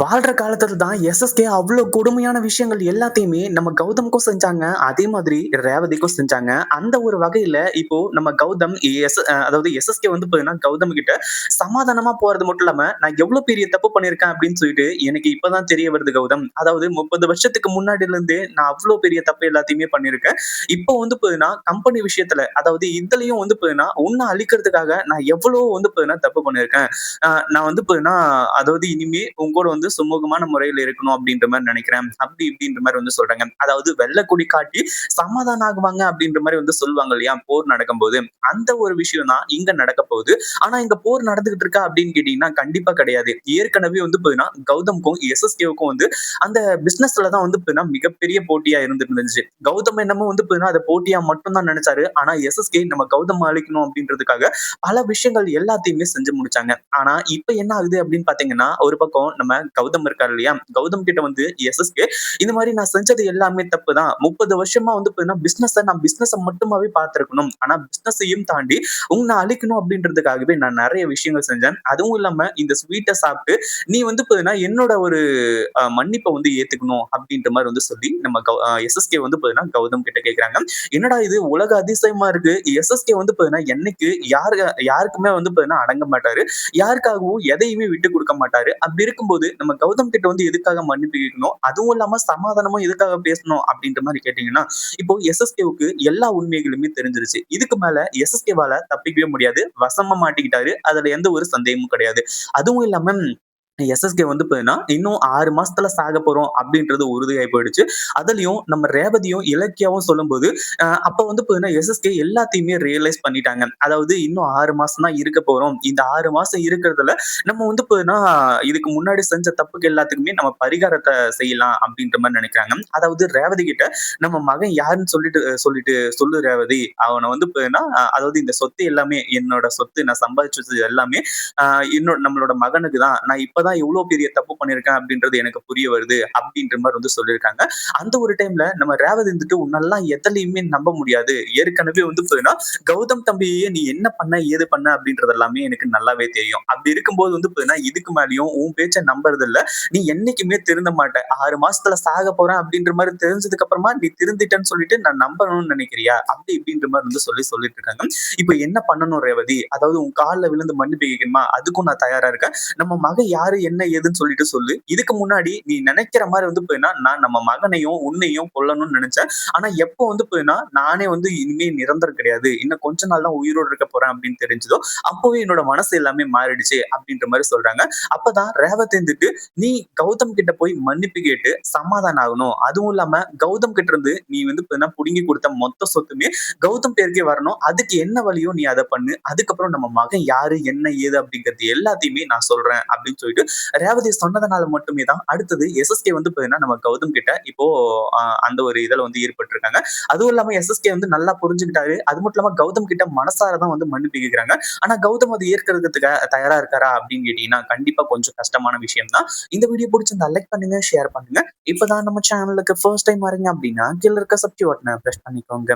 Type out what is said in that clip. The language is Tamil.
வாழ்ற காலத்துல தான் எஸ்எஸ்கே அவ்வளவு கொடுமையான விஷயங்கள் எல்லாத்தையுமே நம்ம கௌதம்க்கும் செஞ்சாங்க. அதே மாதிரி ரேவதிக்கும் செஞ்சாங்க. அந்த ஒரு வகையில இப்போ நம்ம கௌதம் எஸ் அதாவது எஸ்எஸ்கே வந்து பாத்தீங்கன்னா கௌதம் கிட்ட சமாதானமா போறது மட்டும் இல்லாம, நான் எவ்வளவு பெரிய தப்பு பண்ணியிருக்கேன் அப்படின்னு சொல்லிட்டு எனக்கு இப்பதான் தெரிய வருது கௌதம். அதாவது 30 வருஷத்துக்கு முன்னாடிலருந்தே நான் அவ்வளவு பெரிய தப்பு எல்லாத்தையுமே பண்ணியிருக்கேன். இப்போ வந்து பாத்தீங்கன்னா கம்பெனி விஷயத்துல அதாவது இதுலயும் வந்து பாத்தீங்கன்னா உன்ன அழிக்கிறதுக்காக நான் எவ்வளவு வந்து பாத்தீங்கன்னா தப்பு பண்ணியிருக்கேன். நான் வந்து பாத்தீங்கன்னா அதாவது இனிமே உங்களோட வந்து வந்து சுமூகமான முறையில் இருக்கணும் அப்படின்ற மாதிரி நினைக்கிறேன் அப்படி இப்படின்ற மாதிரி வந்து சொல்றாங்க. அதாவது வெள்ள கொடி காட்டி சமாதானம் ஆகுவாங்க அப்படின்ற மாதிரி வந்து சொல்லுவாங்க இல்லையா? போர் நடக்கும்போது. அந்த ஒரு விஷயம் தான் இங்க நடக்க போகுது. ஆனா இங்க போர் நடந்துகிட்டு இருக்கா அப்படின்னு கேட்டீங்கன்னா, கண்டிப்பா கிடையாது. ஏற்கனவே வந்து பாத்தீங்கன்னா கௌதம்க்கும், எஸ்எஸ்கேவுக்கும் வந்து அந்த பிசினஸ்ல தான் வந்து பாத்தீங்கன்னா மிகப்பெரிய போட்டியா இருந்துட்டு இருந்துச்சு. கௌதம் என்னமோ வந்து பாத்தீங்கன்னா அதை போட்டியா மட்டும் தான் நினைச்சாரு ஆனா எஸ்எஸ்கே நம்ம கௌதம் அழிக்கணும் அப்படின்றதுக்காக பல விஷயங்கள் எல்லாத்தையுமே செஞ்சு முடிச்சாங்க. ஆனா இப்ப என்ன ஆகுது அப்படின்னு பார்த்தீங்கன்னா, ஒரு பக்கம் நம்ம கௌதம் இருக்காரு இல்லையா? கௌதம் கிட்ட வந்து எஸ்எஸ்கே இந்த மாதிரி நான் செஞ்சது எல்லாமே தப்பு தான். 30 வருஷமா வந்து பாத்தீங்கன்னா பிசினஸ நான் பிசினஸை மட்டுமாவே பார்த்திருக்கணும். ஆனா பிசினஸையும் தாண்டி உங்க நான் அழிக்கணும் அப்படின்றதுக்காகவே நான் நிறைய விஷயங்கள் செஞ்சேன். அதுவும் இல்லாம இந்த ஸ்வீட்ட சாப்பிட்டு நீ வந்து பாத்தீங்கன்னா என்னோட ஒரு மன்னிப்பை வந்து ஏத்துக்கணும் அப்படின்ற மாதிரி வந்து சொல்லி நம்ம எஸ்எஸ்கே வந்து பார்த்தீங்கன்னா, கௌதம் கிட்ட கேக்குறாங்க என்னடா இது உலக அதிசயமா இருக்கு. எஸ்எஸ்கே வந்து பாத்தீங்கன்னா என்னைக்கு யாரு யாருக்குமே வந்து பாத்தீங்கன்னா அடங்க மாட்டாரு. யாருக்காகவும் எதையுமே விட்டு கொடுக்க மாட்டாரு. அப்படி இருக்கும்போது நம்ம கௌதம் கிட்ட வந்து எதுக்காக மன்னிப்பு கேட்கணும்? அதுவும் இல்லாம சமாதானமும் எதுக்காக பேசணும்? அப்படின்ற மாதிரி கேட்டீங்கன்னா, இப்போ எஸ்எஸ்கேவுக்கு எல்லா உண்மைகளுமே தெரிஞ்சிருச்சு. இதுக்கு மேல எஸ்எஸ்கேவால தப்பிக்கவே முடியாது. வசமா மாட்டிக்கிட்டாரு. அதுல எந்த ஒரு சந்தேகமும் கிடையாது. அதுவும் இல்லாம எஸ்எஸ்கே வந்து பார்த்தீங்கன்னா, இன்னும் ஆறு மாசத்துல சாக போறோம் அப்படின்றது உறுதியாகி போயிடுச்சு. அதுலயும் நம்ம ரேவதியும், இலக்கியாவும் சொல்லும்போது, அப்ப வந்து பார்த்தீங்கன்னா, எஸ்எஸ்கே எல்லாத்தையுமே ரியலைஸ் பண்ணிட்டாங்க. அதாவது இன்னும் ஆறு மாசம் தான் இருக்க போறோம். இந்த ஆறு மாசம் இருக்கிறதுல நம்ம வந்து பார்த்தீங்கன்னா, இதுக்கு முன்னாடி செஞ்ச தப்புக்கு எல்லாத்துக்குமே நம்ம பரிகாரத்தை செய்யலாம் அப்படின்ற மாதிரி நினைக்கிறாங்க அதாவது ரேவதி கிட்ட நம்ம மகன் யாருன்னு சொல்லிட்டு சொல்லிட்டு சொல்லு ரேவதி. அவனை வந்து பார்த்தீங்கன்னா, அதாவது இந்த சொத்து எல்லாமே என்னோட சொத்து நான் சம்பாதிச்சது எல்லாமே இன்னொரு என்னோட நம்மளோட மகனுக்கு தான். நான் இப்ப தான் எவ்ளோ பெரிய தப்பு பண்ணிருக்கேன் அப்படின்றது எனக்கு புரிய வருது. அப்படின்ற மாதிரி வந்து சொல்லியிருக்காங்க. அந்த ஒரு டைம்ல நம்ம ரேவதி இருந்துட்டு உன்னெல்லாம் எதுலையுமே நம்ப முடியாது. ஏற்கனவே வந்து போதுன்னா கௌதம் தம்பியே நீ என்ன பண்ண? ஏது பண்ண? அப்படின்றது எல்லாமே எனக்கு நல்லாவே தெரியும். அப்படி இருக்கும்போது வந்து பார்த்தீங்கன்னா, இதுக்கு மேலேயும் உன் பேச்ச நம்புறதில்ல. நீ என்னைக்குமே திருந்த மாட்ட. ஆறு மாசத்துல சாக போறேன் அப்படின்ற மாதிரி தெரிஞ்சதுக்கு அப்புறமா நீ திருந்திட்டேன்னு சொல்லிட்டு நான் நம்பணும்னு நினைக்கிறியா அப்படி இப்படின்ற மாதிரி வந்து சொல்லி சொல்லிட்டு இருக்காங்க. இப்ப என்ன பண்ணணும் ரேவதி? அதாவது உன் கால்ல விழுந்து மன்னிப்பு கேட்கணுமா? அதுக்கும் நான் தயாரா இருக்கேன். நம்ம மகன் யாரு? என்ன ஏதுன்னு சொல்லிட்டு சொல்லு. இதுக்கு முன்னாடி நீ நினைக்கிற மாதிரி வந்து போயினா நான் நம்ம மகனையும், உன்னையும் கொல்லணும்னு நினைச்சேன் ஆனா எப்போ வந்து போயினா நானே வந்து இனிமே நிரந்தரம் கிடையாது. இன்னும் கொஞ்ச நாள் தான் உயிரோட இருக்க போறேன் அப்படின்னு தெரிஞ்சதோ, அப்பவே என்னோட மனசு எல்லாமே மாறிடுச்சு அப்படின்ற மாதிரி சொல்றாங்க. அப்பதான் ரேவத் இருந்துட்டு, நீ கௌதம் கிட்ட போய் மன்னிப்பு கேட்டு சமாதானம் ஆகணும். அதுவும் இல்லாம கௌதம் கிட்ட இருந்து நீ வந்து புடுங்கி கொடுத்த மொத்த சொத்துமே கௌதம் பேருக்கே வரணும். அதுக்கு என்ன வழியோ நீ அதை பண்ணு. அதுக்கப்புறம் நம்ம மகன் யாரு? என்ன? ஏது? அப்படிங்கிறது எல்லாத்தையுமே நான் சொல்றேன் அப்படின்னு சொல்லிட்டு ரேவதி சொன்னதுனால மட்டுமே தான் அடுத்தது எஸ்எஸ்கே வந்து பாத்தீங்கன்னா நம்ம கௌதம் கிட்ட இப்போ அந்த ஒரு இதில் வந்து ஈடுபட்டுருக்காங்க. அதுவும் இல்லாம எஸ்எஸ்கே வந்து நல்லா புரிஞ்சுக்கிட்டாரு. அது மட்டும் இல்லாம கௌதம் கிட்ட மனசார தான் வந்து மன்னிப்பு கேட்கிறாங்க. ஆனா கௌதம் அது ஏற்கிறதுக்கு தயாரா இருக்காரா? அப்படின்னு கேட்டீங்கன்னா, கண்டிப்பா கொஞ்சம் கஷ்டமான விஷயம் தான். இந்த வீடியோ புடிச்சிருந்தா லைக் பண்ணுங்க, ஷேர் பண்ணுங்க. இப்பதான் நம்ம சேனலுக்கு ஃபர்ஸ்ட் டைம் வரீங்க அப்படின்னா, கீழ இருக்க சப்ஸ்கிரைப் பட்டன ப்ரெஸ் பண்ணிக்கோங்க.